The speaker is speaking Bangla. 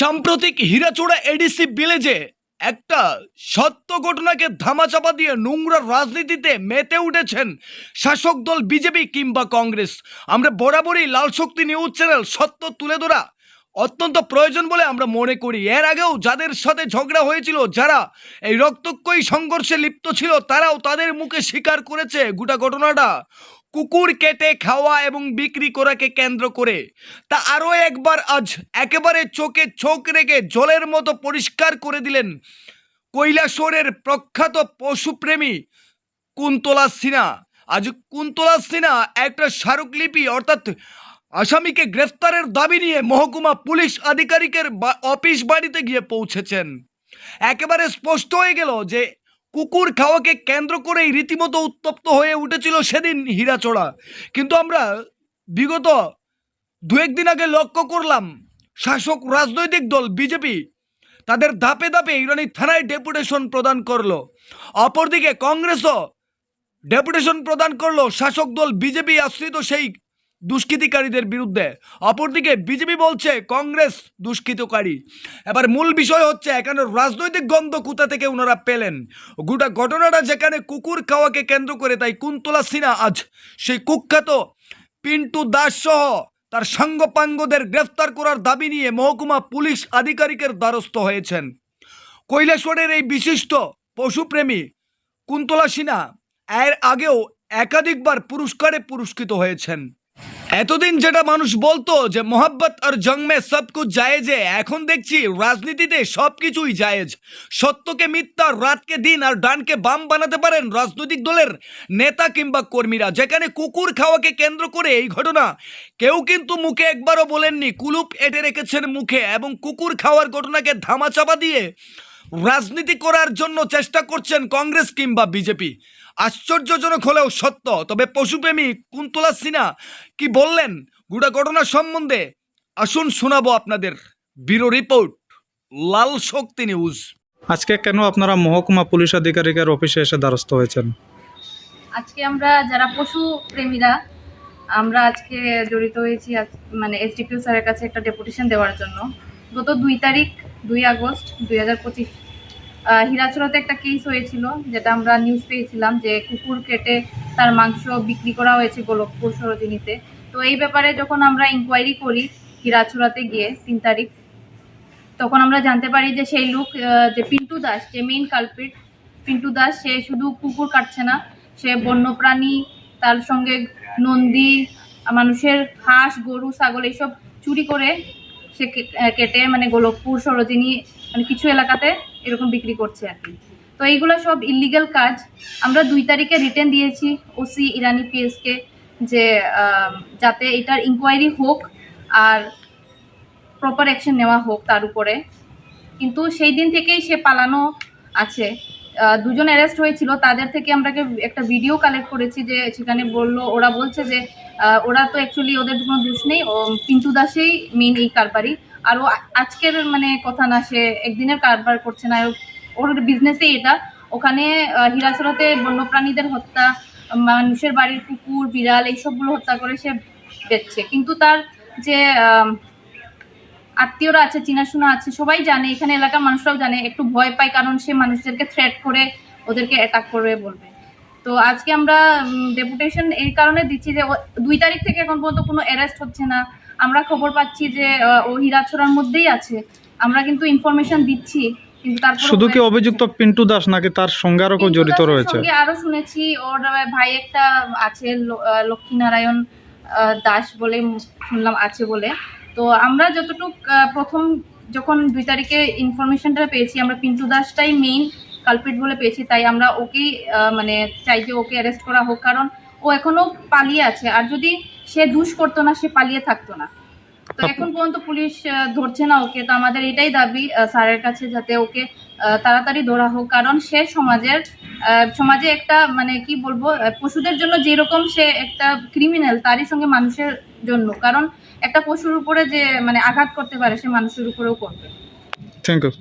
সাম্প্রতিক হীরাচোড়া এডিসি ভিলেজে একটা সত্য ঘটনাকে ধামাচাপা দিয়ে নোংরা রাজনীতিতে মেতে উঠেছেন শাসক দল বিজেপি কিংবা কংগ্রেস। আমরা বরাবরই লাল শক্তি নিউজ চ্যানেল সত্য তুলে ধরা অত্যন্ত প্রয়োজন বলে আমরা মনে করি। এর আগেও যাদের সাথে ঝগড়া হয়েছিল, যারা এই রক্তক্ষয়ী সংঘর্ষে লিপ্ত ছিল, তারাও তাদের মুখে স্বীকার করেছে গোটা ঘটনাটা। কুকুর কেটে খাওয়া এবং বিক্রি করাকে কেন্দ্র করে। তা আরও একবার আজ একেবারে চোখে চোখ রেখে জলের মতো পরিষ্কার করে দিলেন কৈলাসরের প্রখ্যাত পশুপ্রেমী কুন্তলা সিনহা। আজ কুন্তলা সিনহা একটা স্মারকলিপি অর্থাৎ আসামিকে গ্রেফতারের দাবি নিয়ে মহকুমা পুলিশ আধিকারিকের অফিস বাড়িতে গিয়ে পৌঁছেছেন। একেবারে স্পষ্ট হয়ে গেল যে কুকুর খাওয়াকে কেন্দ্র করেই রীতিমতো উত্তপ্ত হয়ে উঠেছিল সেদিন হীরাচড়া কিন্তু আমরা বিগত দু একদিন আগে লক্ষ্য করলাম, শাসক রাজনৈতিক দল বিজেপি তাদের ধাপে ধাপে ইরানি থানায় ডেপুটেশন প্রদান করল। অপরদিকে কংগ্রেসও ডেপুটেশন প্রদান করল, শাসক দল বিজেপি আশ্রিত সেই দুষ্কৃতিকারীদের বিরুদ্ধে। অপরদিকে বিজেপি বলছে, কংগ্রেস দুষ্কৃতকারী। এবার মূল বিষয় হচ্ছে, এখানে রাজনৈতিক গন্ধ কোথা থেকে ওনারা পেলেন? গোটা ঘটনাটা যেখানে কুকুর খাওয়াকে কেন্দ্র করে, তাই কুন্তলা সিনহা আজ সেই কুখ্যাত পিন্টু দাস সহ তার সাঙ্গপাঙ্গদের গ্রেফতার করার দাবি নিয়ে মহকুমা পুলিশ আধিকারিকের দ্বারস্থ হয়েছেন। কৈলাসরের এই বিশিষ্ট পশুপ্রেমী কুন্তলা সিনহা এর আগেও একাধিকবার পুরস্কারে পুরস্কৃত হয়েছেন। এতদিন যেটা মানুষ বলতো যে মোহাব্বত আর জংমে সব কুছ জায়েজে এখন দেখছি রাজনীতিতে সব কিছুই জায়েজ। সত্যকে মিথ্যা, রাতকে দিন আর ডানকে বাম বানাতে পারেন রাজনৈতিক দলের নেতা কিংবা কর্মীরা, যেখানে কুকুর খাওয়াকে কেন্দ্র করে এই ঘটনা। কেউ কিন্তু মুখে একবারও বলেননি, কুলুপ এঁটে রেখেছেন মুখে এবং কুকুর খাওয়ার ঘটনাকে ধামাচাপা দিয়ে রাজনীতি করার জন্য চেষ্টা করছেন কংগ্রেস কিংবা বিজেপি। আশ্চর্যজনক হলেও সত্য তবে পশুপ্রেমী কুন্তলা সিনহা কি বললেন? গোটা ঘটনা সম্বন্ধে আসুন শোনাবো আপনাদের bureau report Lal Shakti news. আজকে কেন আপনারা মহকুমা পুলিশ আধিকারিকের অফিসে এসে দ্বারস্থ হয়েছেন? আজকে আমরা যারা পশু প্রেমীরা আমরা আজকে জড়িত হয়েছি আজ- মানে এসডিপিও স্যারের কাছে একটা ডেপুটেশন দেওয়ার জন্য। গত দুই তারিখ দুই আগস্ট দুই হাজার পঁচিশ হীরাচড়াতে একটা কেস হয়েছিল, যেটা আমরা নিউজ পেয়েছিলাম যে কুকুর কেটে তার মাংস বিক্রি করা হয়েছে গোলকপুর সরোজিনীতে। তো এই ব্যাপারে যখন আমরা ইনকোয়ারি করি হীরাচড়াতে গিয়ে, তিন তারিখ, তখন আমরা জানতে পারি যে সেই লোক যে পিন্টু দাস, যে মেইন কালপিট পিন্টু দাস, সে শুধু কুকুর কাটছে না, সে বন্যপ্রাণী, তার সঙ্গে নন্দী, মানুষের হাঁস, গরু, ছাগল, এইসব চুরি করে সে কেটে মানে গোলকপুর সরোজিনী মানে কিছু এলাকাতে এরকম বিক্রি করছে আর কি। তো এইগুলো সব ইলিগাল কাজ। আমরা দুই তারিখে রিটার্ন দিয়েছি ওসি ইরানি পিএসকে যে যাতে এটার ইনকোয়ারি হোক আর প্রপার অ্যাকশন নেওয়া হোক তার উপরে। কিন্তু সেই দিন থেকেই সে পালানো আছে। দুজন অ্যারেস্ট হয়েছিল। তাদের থেকে আমরা একটা ভিডিও কালেক্ট করেছি যে, সেখানে বলল, ওরা বলছে যে ওরা তো অ্যাকচুয়ালি ওদের কোনো দোষ নেই। পিন্টু দাসেই মেইন এই কারবারি। আর ও আজকের মানে কথা না, সে একদিনের কারবার করছে না। ওর বিজনেসেই এটা। ওখানে হীরাচড়াতে বন্যপ্রাণীদের হত্যা, মানুষের বাড়ির কুকুর বিড়াল, এইসবগুলো হত্যা করে সে বেচছে। কিন্তু তার যে আত্মীয়রা আছে, চিনাশোনা আছে, সবাই জানে, এখানে এলাকার মানুষরাও জানে, একটু ভয় পায়, কারণ সে মানুষদেরকে থ্রেট করে, ওদেরকে অ্যাটাক করবে বলবে। তো আজকে আমরা ডেপুটেশন এই কারণে দিচ্ছি যে দুই তারিখ থেকে এখন পর্যন্ত কোনো অ্যারেস্ট হচ্ছে না। আমরা খবর পাচ্ছি যে ও হীরাছড়ার মধ্যেই আছে। আমরা কিন্তু ইনফরমেশন দিচ্ছি কিন্তু তারপর শুধু কি অভিযুক্ত পিন্টু দাস নাকি তার সঙ্গে পিন্টু জড়িত রয়েছে? আরও শুনেছি ওর ভাই একটা আছে লক্ষ্মীনারায়ণ দাস বলে শুনলাম আছে বলে। তো আমরা যতটুক প্রথম যখন দুই তারিখে ইনফরমেশনটা পেয়েছি আমরা পিন্টু দাসটাই মেইন কালপিট বলে পেয়েছি তাই আমরা ওকেই মানে চাই যে ওকে অ্যারেস্ট করা হোক কারণ ও এখনও পালিয়ে আছে। আর যদি সে দুষ করতো না সে পালিয়ে থাকতো না। তো এখন পর্যন্ত পুলিশ ধরছে না ওকে। তো আমাদের এটাই দাবি স্যারের কাছে যাতে ওকে তাড়াতাড়ি ধরা হোক। কারণ সে সমাজের সমাজে একটা মানে কি বলব পশুদের জন্য যেরকম সে একটা ক্রিমিনাল তারই সঙ্গে মানুষের জন্য। কারণ একটা পশুর উপরে যে মানে আঘাত করতে পারে সে মানুষের উপরেও করবে। Thank you